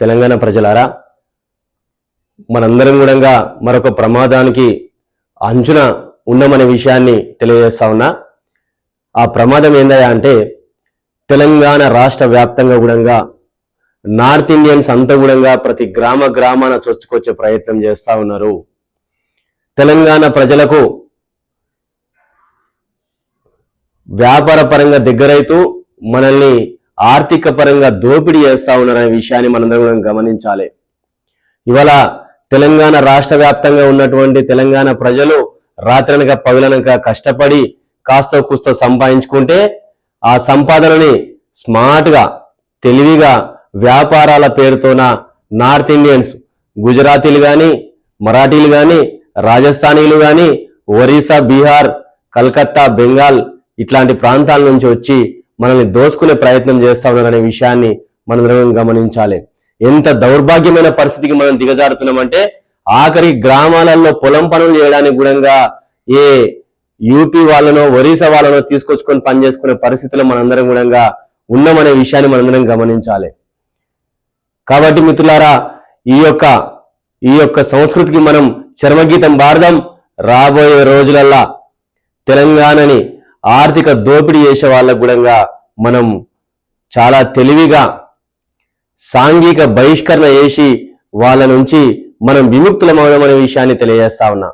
తెలంగాణ ప్రజలారా మనందరం కూడా మరొక ప్రమాదానికి అంచున ఉన్నామనే విషయాన్ని తెలియజేస్తా ఉన్నా. ఆ ప్రమాదం ఏందయ్యా అంటే తెలంగాణ రాష్ట్ర వ్యాప్తంగా కూడా నార్త్ ఇండియన్స్ అంతా కూడా ప్రతి గ్రామ గ్రామాన చొచ్చుకొచ్చే ప్రయత్నం చేస్తా ఉన్నారు. తెలంగాణ ప్రజలకు వ్యాపార పరంగా దగ్గరైతూ మనల్ని ఆర్థిక పరంగా దోపిడీ చేస్తూ ఉన్నారనే విషయాన్ని మనందరం కూడా గమనించాలి. ఇవాళ తెలంగాణ రాష్ట్ర వ్యాప్తంగా ఉన్నటువంటి తెలంగాణ ప్రజలు రాత్రనక పగలనక కష్టపడి కాస్త కుస్త సంపాదించుకుంటే ఆ సంపాదనని స్మార్ట్గా తెలివిగా వ్యాపారాల పేరుతోన నార్త్ ఇండియన్స్ గుజరాతీలు కానీ మరాఠీలు కానీ రాజస్థానీలు కానీ ఒరిస్సా బీహార్ కలకత్తా బెంగాల్ ఇట్లాంటి ప్రాంతాల నుంచి వచ్చి మనల్ని దోసుకునే ప్రయత్నం చేస్తా ఉన్నారనే విషయాన్ని మనం గమనించాలి. ఎంత దౌర్భాగ్యమైన పరిస్థితికి మనం దిగజారుతున్నామంటే ఆఖరి గ్రామాలలో పొలం పనులు చేయడానికి కూడా ఏ యూపీ వాళ్ళనో ఒరిసా వాళ్ళనో తీసుకొచ్చుకొని పని చేసుకునే పరిస్థితిలో మనందరం కూడా ఉన్నామనే విషయాన్ని మనందరం గమనించాలి. కాబట్టి మిత్రులారా ఈ యొక్క ఈ యొక్క సంస్కృతికి మనం చర్మగీతం బారదాం రాబోయే రోజులల్లా తెలంగాణని ఆర్థిక దోపిడీ చేసే వాళ్ళకు కూడా మనం చాలా తెలివిగా సాంఘిక బహిష్కరణ చేసి వాళ్ళ నుంచి మనం విముక్తులమవడం అనే విషయాన్ని తెలియజేస్తా ఉన్నా.